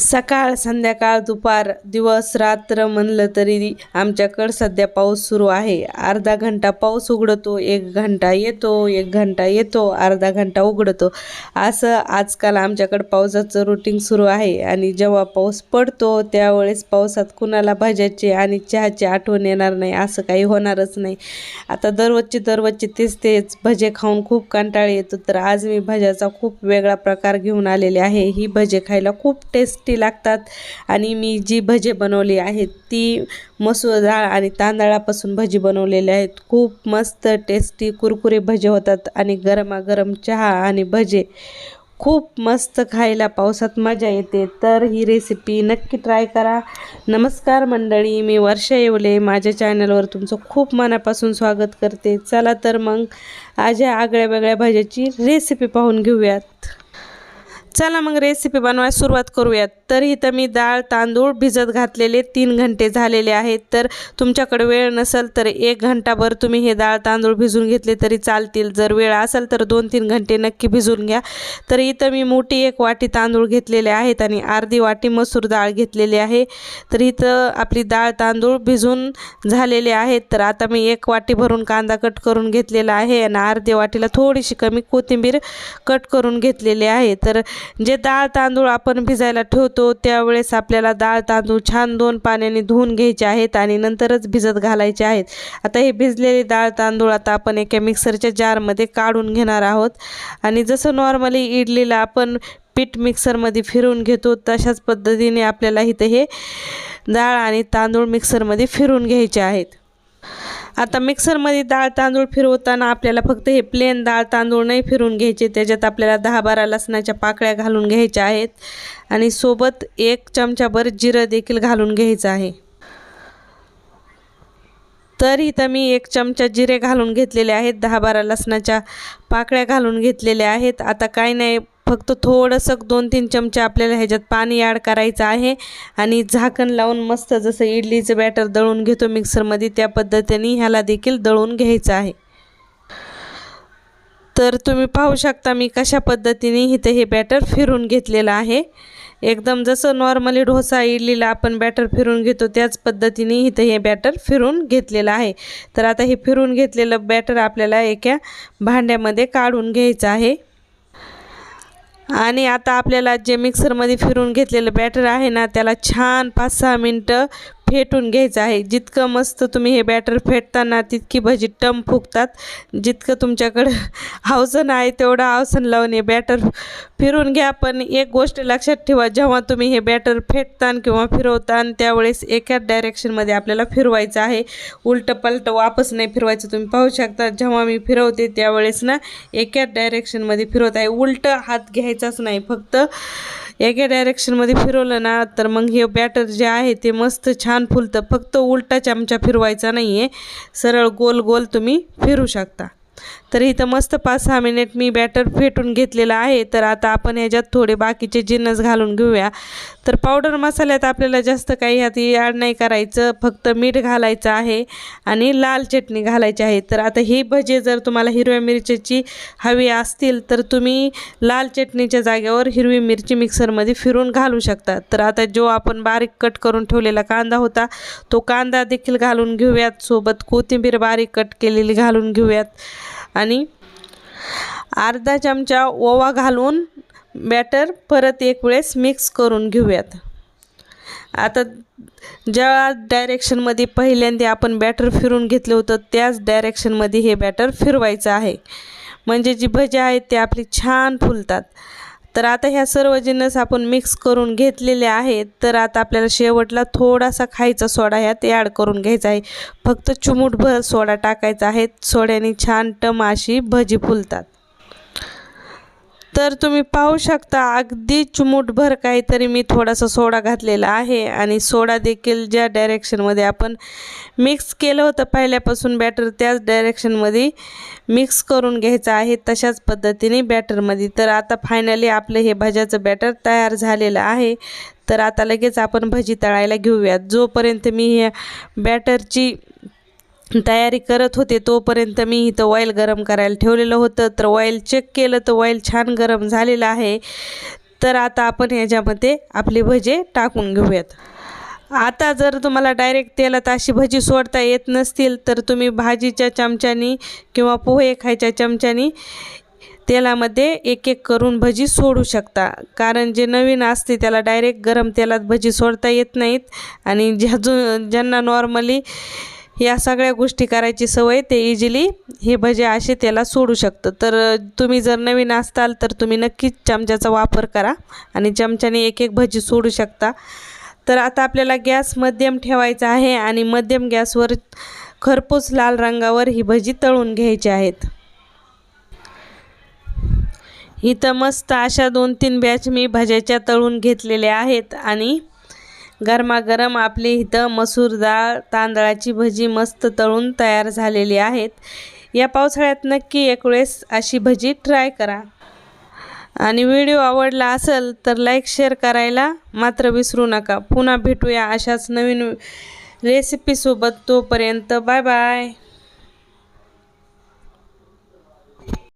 सकाळ संध्याकाळ दुपार दिवस रात्र म्हणलं तरी आमच्याकडं सध्या पाऊस सुरू आहे. अर्धा घंटा पाऊस उघडतो एक घंटा येतो एक घंटा येतो अर्धा घंटा उघडतो. असं आजकाल आमच्याकडं पावसाचं रुटीन सुरू आहे आणि जेव्हा पाऊस पडतो त्यावेळेस पावसात कुणाला भाज्याची आणि चहाची आठवण येणार नाही असं काही होणारच नाही. आता दररोजचे दररोजचे तेच तेच भजे खाऊन खूप कंटाळा येतो. तर आज मी भज्याचा खूप वेगळा प्रकार घेऊन आलेले आहे. ही भजे खायला खूप टेस्टी लागतात. आणि मी जी भजे बनवली आहेत ती मसूर डाळ आणि तांदळापासून भजी बनवलेली आहेत. खूप मस्त टेस्टी कुरकुरे भजे होतात आणि गरमागरम चहा आणि भजे. खूप मस्त खायला पावसात मजा येते. तर ही रेसिपी नक्की ट्राय करा. नमस्कार मंडळी मी वर्षा येवले. माझ्या चॅनलवर तुमचं खूप मनापासून स्वागत करते. चला तर मग आज या आगळ्या वेगळ्या भाज्याची रेसिपी पाहून घेऊयात. चला मग रेसिपी बनवायला सुरुवात करूयात. तर इथं मी डाळ तांदूळ भिजत घातलेले तीन घंटे झालेले आहेत. तर तुमच्याकडे वेळ नसेल तर एक घंटाभर तुम्ही हे डाळ तांदूळ भिजून घेतले तरी चालतील. जर वेळ असेल तर दोन तीन घंटे नक्की भिजून घ्या. तर इथं मी मोठी एक वाटी तांदूळ घेतलेले आहेत आणि अर्धी वाटी मसूर डाळ घेतलेली आहे. तर इथं आपली डाळ तांदूळ भिजून झालेले आहेत. तर आता मी एक वाटी भरून कांदा कट करून घेतलेला आहे आणि अर्धी वाटीला थोडीशी कमी कोथिंबीर कट करून घेतलेली आहे. तर जे डाळ तांदूळ आपण भिजायला ठेवतो त्यावेळेस आपल्याला डाळ तांदूळ छान दोन पाण्याने धुवून घ्यायचे आहेत आणि नंतरच भिजत घालायचे आहेत. आता हे भिजलेले डाळ तांदूळ आता आपण एका मिक्सरच्या जारमध्ये काढून घेणार आहोत. आणि जसं नॉर्मली इडलीला आपण पीठ मिक्सरमध्ये फिरून घेतो तशाच पद्धतीने आपल्याला इथं हे डाळ आणि तांदूळ मिक्सरमध्ये फिरून घ्यायचे आहेत. आता मिक्सरमध्ये डाळ तांदूळ फिरवताना आपल्याला फक्त हे प्लेन डाळ तांदूळ नाही फिरून घ्यायचे. त्याच्यात आपल्याला दहा बारा लसणाच्या पाकळ्या घालून घ्यायच्या आहेत. आणि सोबत एक चमचाभर जिरं देखील घालून घ्यायचं आहे. तर इथं मी एक चमचा जिरे घालून घेतलेले आहेत. दहा बारा लसणाच्या पाकळ्या घालून घेतलेल्या आहेत. आता काय नाही फक्त थोडंसं दोन तीन चमचे आपल्याला ह्याच्यात पाणी ॲड करायचं आहे. आणि झाकण लावून मस्त जसं इडलीचं बॅटर दळून घेतो मिक्सरमध्ये त्या पद्धतीने ह्याला देखील दळून घ्यायचं आहे. तर तुम्ही पाहू शकता मी कशा पद्धतीने इथं हे बॅटर फिरून घेतलेलं आहे. एकदम जसं नॉर्मली डोसा इडलीला आपण बॅटर फिरून घेतो त्याच पद्धतीने इथं हे बॅटर फिरून घेतलेलं आहे. तर आता हे फिरून घेतलेलं बॅटर आपल्याला एका भांड्यामध्ये काढून घ्यायचं आहे. आणि आता आपल्याला जे मिक्सरमध्ये फिरून घेतलेलं बॅटर आहे ना त्याला छान पाच सहा मिनटं फेटून घ्यायचं आहे. जितकं मस्त तुम्ही हे बॅटर फेटताना तितकी भजी टम फुगतात. जितकं तुमच्याकडं आवसन आहे तेवढं आवसन लावून हे बॅटर फिरून घ्या. पण एक गोष्ट लक्षात ठेवा जेव्हा तुम्ही हे बॅटर फेटतान किंवा फिरवतान त्यावेळेस एकाच डायरेक्शनमध्ये आपल्याला फिरवायचं आहे. उलटं पलटं वापस नाही फिरवायचं तुम्ही पाहू शकता. जेव्हा मी फिरवते त्यावेळेस ना एकाच डायरेक्शनमध्ये फिरवत आहे. उलटं हात घ्यायचाच नाही. फक्त एका डायरेक्शनमध्ये फिरवलं ना तर मग हे बॅटर जे आहे ते मस्त छान फुलतं. फक्त उलटा चमचा फिरवायचा नाही आहे सरळ गोल गोल तुम्ही फिरू शकता. तर इथं मस्त पाच सहा मिनिट मी बॅटर फेटून घेतलेलं आहे. तर आता आपण ह्याच्यात थोडे बाकीचे जिन्नस घालून घेऊया. तर पावडर मसाल्यात आपल्याला जास्त काही ह्यात ॲड नाही करायचं. फक्त मीठ घालायचं आहे आणि लाल चटणी घालायची आहे. तर आता ही भजे जर तुम्हाला हिरव्या मिरचीची हवी असतील तर तुम्ही लाल चटणीच्या जागेवर हिरवी मिरची मिक्सरमध्ये फिरून घालू शकता. तर आता जो आपण बारीक कट करून ठेवलेला कांदा होता तो कांदा देखील घालून घेऊयात. सोबत कोथिंबीर बारीक कट केलेली घालून घेऊयात. आणि अर्धा चमचा ओवा घालून बॅटर परत एक वेळेस मिक्स करून घेऊयात. आता ज्या डायरेक्शनमध्ये पहिल्यांदा आपण बॅटर फिरून घेतलं होतं त्याच डायरेक्शनमध्ये हे बॅटर फिरवायचं आहे. म्हणजे जी भजी आहेत ते आपली छान फुलतात. तर आता ह्या सर्व जिन्नस आपण मिक्स करून घेतलेले आहेत. तर आता आपल्याला शेवटला थोडासा खायचा सोडा ह्यात ॲड करून घ्यायचा आहे. फक्त चुमूटभर सोडा टाकायचा आहे. सोड्याने छान टम अशी भजी फुलतात. तर तुम्ही पाहू शकता अगदी चुमूटभर काहीतरी मी थोडासा सोडा घातलेला आहे आणि सोडा देखील ज्या डायरेक्शनमध्ये आपण मिक्स केलं होतं पहिल्यापासून बॅटर त्याच डायरेक्शनमध्ये मिक्स करून घ्यायचं आहे तशाच पद्धतीने बॅटरमध्ये तर आता फायनली आपलं हे भज्याचं बॅटर तयार झालेलं आहे. तर आता लगेच आपण भजी तळायला घेऊयात. जोपर्यंत मी ह्या बॅटरची तयारी करत होते तोपर्यंत मी इथं ऑइल गरम करायला ठेवलेलं होतं. तर ऑइल चेक केलं तर ऑइल छान गरम झालेलं आहे. तर आता आपण ह्याच्यामध्ये आपली भजे टाकून घेऊयात. आता जर तुम्हाला डायरेक्ट तेलात अशी भजी सोडता येत नसतील तर तुम्ही भाजीच्या चमच्यानी किंवा पोहे खायच्या चमच्यानी तेलामध्ये एक एक करून भजी सोडू शकता. कारण जे नवीन असते त्याला डायरेक्ट गरम तेलात भजी सोडता येत नाहीत. आणि ज्या जो ज्यांना नॉर्मली या सगळ्या गोष्टी करायची सवय ते इझिली हे भजे असे त्याला सोडू शकतं. तर तुम्ही जर नवीन असताल तर तुम्ही नक्कीच चमच्याचा वापर करा आणि चमच्याने एक एक भजी सोडू शकता. तर आता आपल्याला गॅस मध्यम ठेवायचा आहे आणि मध्यम गॅसवर खरपूस लाल रंगावर ही भजी तळून घ्यायची आहेत. इथं मस्त अशा दोन तीन बॅच मी भज्याच्या तळून घेतलेल्या आहेत आणि गरमागरम आपली इथं मसूर डाळ तांदळाची भजी मस्त तळून तयार झालेली आहेत. या पावसाळ्यात नक्की एक वेळेस अशी भजी ट्राय करा. आणि व्हिडिओ आवडला असेल तर लाईक शेअर करायला मात्र विसरू नका. पुन्हा भेटूया अशाच नवीन रेसिपीसोबत तोपर्यंत बाय बाय